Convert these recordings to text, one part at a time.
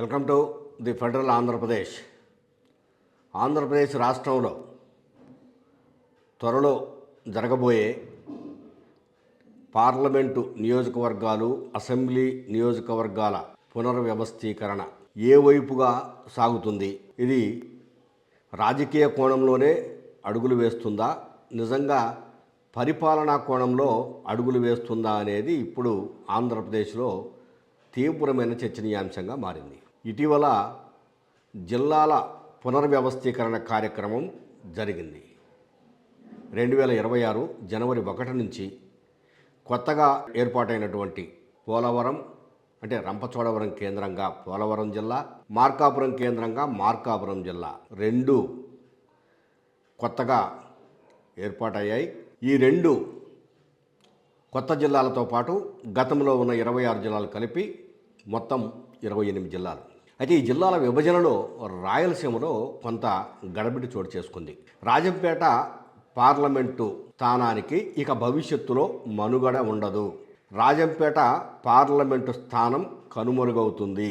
Welcome to the Federal Andhra Pradesh. Andhra Pradesh రాష్ట్రంలో త్వరలో జరగబోయే పార్లమెంటు నియోజకవర్గాలు అసెంబ్లీ నియోజకవర్గాల పునర్వ్యవస్థీకరణ ఏ వైపుగా సాగుతుంది? ఇది రాజకీయ కోణంలోనే అడుగులు వేస్తుందా? నిజంగా పరిపాలనా కోణంలో అడుగులు వేస్తుందా అనేది ఇప్పుడు ఆంధ్రప్రదేశ్లో తీవ్రమైన చర్చనీయాంశంగా మారింది. ఇటీవల జిల్లాల పునర్వ్యవస్థీకరణ కార్యక్రమం జరిగింది. రెండు వేల ఇరవై ఆరు జనవరి ఒకటి నుంచి కొత్తగా ఏర్పాటైనటువంటి పోలవరం అంటే రంపచోడవరం కేంద్రంగా పోలవరం జిల్లా మార్కాపురం కేంద్రంగా మార్కాపురం జిల్లా రెండు కొత్తగా ఏర్పాటయ్యాయి. ఈ రెండు కొత్త జిల్లాలతో పాటు గతంలో ఉన్న ఇరవై ఆరు జిల్లాలు కలిపి మొత్తం ఇరవై ఎనిమిది జిల్లాలు. అయితే ఈ జిల్లాల విభజనలో రాయలసీమలో కొంత గడబిడి చోటు చేసుకుంది. రాజంపేట పార్లమెంటు స్థానానికి ఇక భవిష్యత్తులో మనుగడ ఉండదు. రాజంపేట పార్లమెంటు స్థానం కనుమరుగవుతుంది.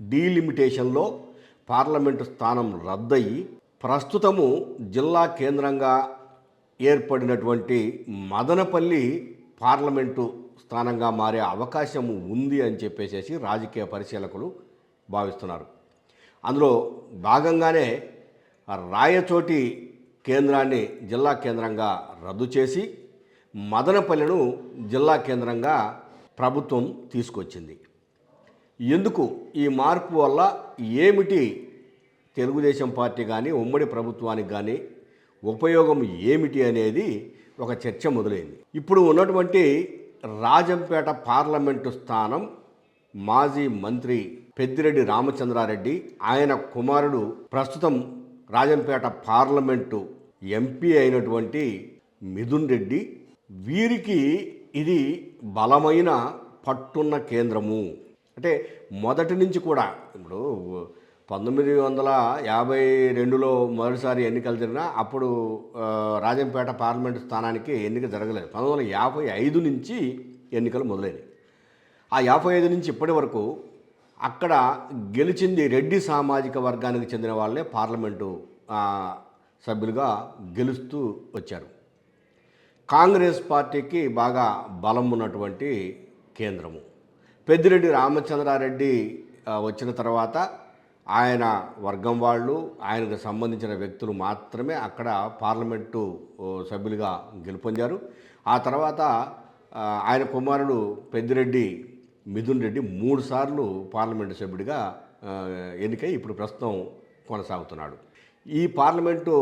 డీలిమిటేషన్లో పార్లమెంటు స్థానం రద్దయి ప్రస్తుతము జిల్లా కేంద్రంగా ఏర్పడినటువంటి మదనపల్లి పార్లమెంటు స్థానంగా మారే అవకాశం ఉంది అని చెప్పేసేసి రాజకీయ పరిశీలకులు భావిస్తున్నారు. అందులో భాగంగానే రాయచోటి కేంద్రాన్ని జిల్లా కేంద్రంగా రద్దు చేసి మదనపల్లెను జిల్లా కేంద్రంగా ప్రభుత్వం తీసుకొచ్చింది. ఎందుకు? ఈ మార్పు వల్ల ఏమిటి? తెలుగుదేశం పార్టీ కానీ ఉమ్మడి ప్రభుత్వానికి కానీ ఉపయోగం ఏమిటి అనేది ఒక చర్చ మొదలైంది. ఇప్పుడు ఉన్నటువంటి రాజంపేట పార్లమెంటు స్థానం మాజీ మంత్రి పెద్దిరెడ్డి రామచంద్రారెడ్డి ఆయన కుమారుడు ప్రస్తుతం రాజంపేట పార్లమెంటు ఎంపీ అయినటువంటి మిథున్ రెడ్డి. వీరికి ఇది బలమైన పట్టున్న కేంద్రము. అంటే మొదటి నుంచి కూడా ఇప్పుడు పంతొమ్మిది వందల యాభై రెండులో మొదటిసారి ఎన్నికలు జరిగినా అప్పుడు రాజంపేట పార్లమెంటు స్థానానికి ఎన్నిక జరగలేదు. పంతొమ్మిది వందల యాభై ఐదు నుంచి ఎన్నికలు మొదలైనవి ఆ యాభై ఐదు నుంచి ఇప్పటి వరకు అక్కడ గెలిచింది రెడ్డి సామాజిక వర్గానికి చెందిన వాళ్ళే పార్లమెంటు సభ్యులుగా గెలుస్తూ వచ్చారు. కాంగ్రెస్ పార్టీకి బాగా బలం ఉన్నటువంటి కేంద్రము. పెద్దిరెడ్డి రామచంద్రారెడ్డి వచ్చిన తర్వాత ఆయన వర్గం వాళ్ళు ఆయనకు సంబంధించిన వ్యక్తులు మాత్రమే అక్కడ పార్లమెంటు సభ్యులుగా గెలుపొందారు. ఆ తర్వాత ఆయన కుమారుడు పెద్దిరెడ్డి మిథున్ రెడ్డి మూడు సార్లు పార్లమెంటు సభ్యుడిగా ఎన్నికై ఇప్పుడు ప్రస్తుతం కొనసాగుతున్నాడు. ఈ పార్లమెంటు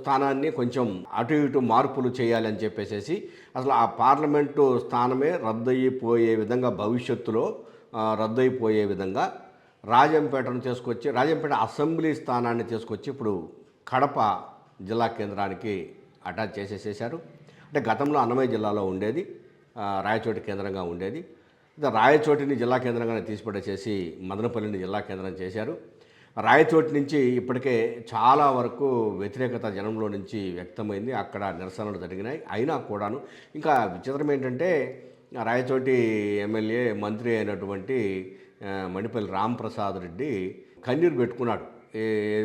స్థానాన్ని కొంచెం అటు ఇటు మార్పులు చేయాలని చెప్పేసేసి అసలు ఆ పార్లమెంటు స్థానమే రద్దయిపోయే విధంగా భవిష్యత్తులో రద్దయిపోయే విధంగా రాజంపేటను తీసుకొచ్చి రాజంపేట అసెంబ్లీ స్థానాన్ని తీసుకొచ్చి ఇప్పుడు కడప జిల్లా కేంద్రానికి అటాచ్ చేసేసేసారు అంటే గతంలో అన్నమయ్య జిల్లాలో ఉండేది రాయచోటి కేంద్రంగా ఉండేది. రాయచోటిని జిల్లా కేంద్రంగానే తీసిపడేసేసి మదనపల్లిని జిల్లా కేంద్రం చేశారు. రాయచోటి నుంచి ఇప్పటికే చాలా వరకు వ్యతిరేకత జనంలో నుంచి వ్యక్తమైంది. అక్కడ నిరసనలు జరిగినాయి. అయినా కూడాను ఇంకా విచిత్రం ఏంటంటే రాయచోటి ఎమ్మెల్యే మంత్రి అయినటువంటి మణిపల్లి రాంప్రసాద్ రెడ్డి కన్నీరు పెట్టుకున్నాడు. ఈ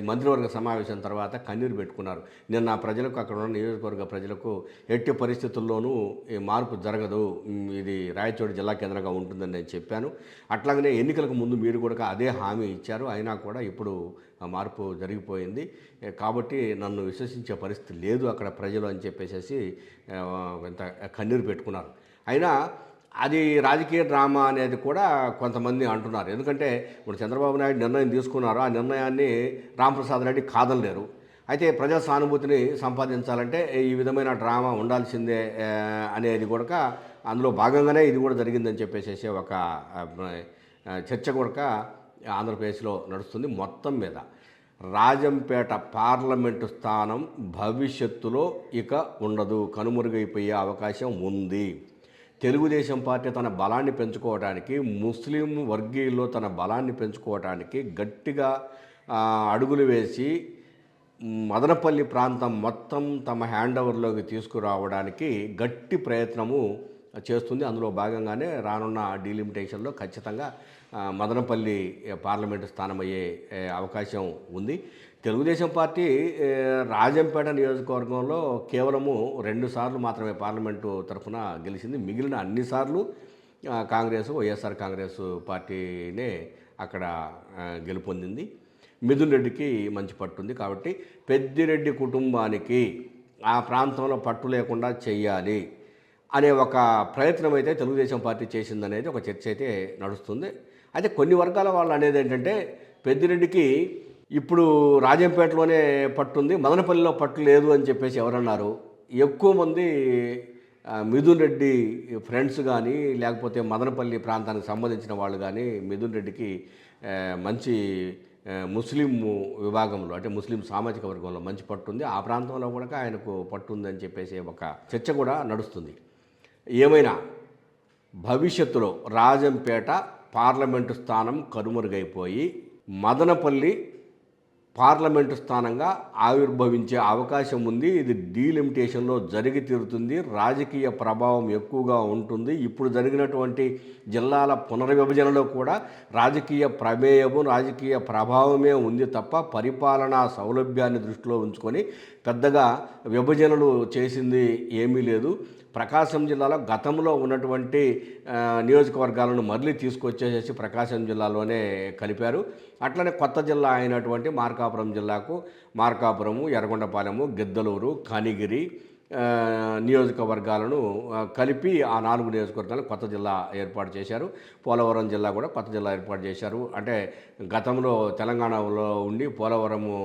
మంత్రివర్గ సమావేశం తర్వాత కన్నీరు పెట్టుకున్నారు. నిన్న ప్రజలకు అక్కడ ఉన్న నియోజకవర్గ ప్రజలకు ఎట్టి పరిస్థితుల్లోనూ ఈ మార్పు జరగదు. ఇది రాయచోటి జిల్లా కేంద్రంగా ఉంటుందని నేను చెప్పాను. అట్లాగనే ఎన్నికలకు ముందు మీరు కూడా అదే హామీ ఇచ్చారు. అయినా కూడా ఇప్పుడు మార్పు జరిగిపోయింది. కాబట్టి నన్ను విశ్వసించే పరిస్థితి లేదు అక్కడ ప్రజలు అని చెప్పేసి ఎంత కన్నీరు పెట్టుకున్నారు. అయినా అది రాజకీయ డ్రామా అనేది కూడా కొంతమంది అంటున్నారు. ఎందుకంటే ఇప్పుడు చంద్రబాబు నాయుడు నిర్ణయం తీసుకున్నారు ఆ నిర్ణయాన్ని రాంప్రసాద్ రెడ్డి కాదనలేరు. అయితే ప్రజా సానుభూతిని సంపాదించాలంటే ఈ విధమైన డ్రామా ఉండాల్సిందే అనేది కూడా అందులో భాగంగానే ఇది కూడా జరిగిందని చెప్పేసేసి ఒక చర్చ కూడా ఆంధ్రప్రదేశ్లో నడుస్తుంది మొత్తం మీద. రాజంపేట పార్లమెంటు స్థానం భవిష్యత్తులో ఇక ఉండదు. కనుమరుగైపోయే అవకాశం ఉంది. తెలుగుదేశం పార్టీ తన బలాన్ని పెంచుకోవడానికి ముస్లిం వర్గీయుల్లో తన బలాన్ని పెంచుకోవడానికి గట్టిగా అడుగులు వేసి మదనపల్లి ప్రాంతం మొత్తం తమ హ్యాండ్ ఓవర్లోకి తీసుకురావడానికి గట్టి ప్రయత్నము చేస్తుంది. అందులో భాగంగానే రానున్న డీలిమిటేషన్లో ఖచ్చితంగా మదనపల్లి పార్లమెంటు స్థానం అయ్యే అవకాశం ఉంది. తెలుగుదేశం పార్టీ రాజంపేట నియోజకవర్గంలో కేవలము రెండు సార్లు మాత్రమే పార్లమెంటు తరఫున గెలిచింది. మిగిలిన అన్ని సార్లు కాంగ్రెస్ వైఎస్ఆర్ కాంగ్రెస్ పార్టీనే అక్కడ గెలుపొందింది. మిథున్ రెడ్డికి మంచి పట్టుంది కాబట్టి పెద్దిరెడ్డి కుటుంబానికి ఆ ప్రాంతంలో పట్టు లేకుండా చేయాలి అనే ఒక ప్రయత్నం అయితే తెలుగుదేశం పార్టీ చేసిందనేది ఒక చర్చ అయితే నడుస్తుంది. అయితే కొన్ని వర్గాల వాళ్ళు అనేది ఏంటంటే పెద్దిరెడ్డికి ఇప్పుడు రాజంపేటలోనే పట్టుంది మదనపల్లిలో పట్టు లేదు అని చెప్పేసి ఎవరన్నారు. ఎక్కువ మంది మిథున్ రెడ్డి ఫ్రెండ్స్ కానీ లేకపోతే మదనపల్లి ప్రాంతానికి సంబంధించిన వాళ్ళు కానీ మిథున్ రెడ్డికి మంచి ముస్లిం విభాగంలో అంటే ముస్లిం సామాజిక వర్గంలో మంచి పట్టుంది. ఆ ప్రాంతంలో కూడా ఆయనకు పట్టుంది అని చెప్పేసి ఒక చర్చ కూడా నడుస్తుంది. ఏమైనా భవిష్యత్తులో రాజంపేట పార్లమెంటు స్థానం కనుమరుగైపోయి మదనపల్లి పార్లమెంటు స్థానంగా ఆవిర్భవించే అవకాశం ఉంది. ఇది డీలిమిటేషన్లో జరిగి తీరుతుంది. రాజకీయ ప్రభావం ఎక్కువగా ఉంటుంది. ఇప్పుడు జరిగినటువంటి జిల్లాల పునర్విభజనలో కూడా రాజకీయ ప్రమేయము రాజకీయ ప్రభావమే ఉంది తప్ప పరిపాలనా సౌలభ్యాన్ని దృష్టిలో ఉంచుకొని పెద్దగా విభజనలు చేసింది ఏమీ లేదు. ప్రకాశం జిల్లాలో గతంలో ఉన్నటువంటి నియోజకవర్గాలను మళ్ళీ తీసుకొచ్చేసేసి ప్రకాశం జిల్లాలోనే కలిపారు. అట్లనే కొత్త జిల్లా అయినటువంటి మార్కాపురం జిల్లాకు మార్కాపురము ఎర్రగొండపాలెము గిద్దలూరు కనిగిరి నియోజకవర్గాలను కలిపి ఆ నాలుగు నియోజకవర్గాలను కొత్త జిల్లా ఏర్పాటు చేశారు. పోలవరం జిల్లా కూడా కొత్త జిల్లా ఏర్పాటు చేశారు. అంటే గతంలో తెలంగాణలో ఉండి పోలవరము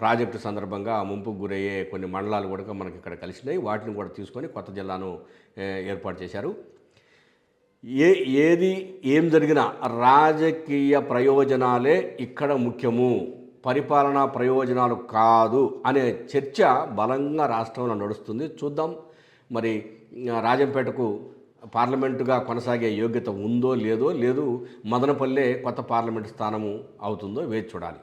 ప్రాజెక్టు సందర్భంగా ముంపుకు గురయ్యే కొన్ని మండలాలు కూడా మనకి ఇక్కడ కలిసినాయి. వాటిని కూడా తీసుకొని కొత్త జిల్లాను ఏర్పాటు చేశారు. ఏ ఏది ఏం జరిగినా రాజకీయ ప్రయోజనాలే ఇక్కడ ముఖ్యము. పరిపాలనా ప్రయోజనాలు కాదు అనే చర్చ బలంగా రాష్ట్రంలో నడుస్తుంది. చూద్దాం మరి రాజంపేటకు పార్లమెంటుగా కొనసాగే యోగ్యత ఉందో లేదో లేదు మదనపల్లె కొత్త పార్లమెంటు స్థానము అవుతుందో వేచి చూడాలి.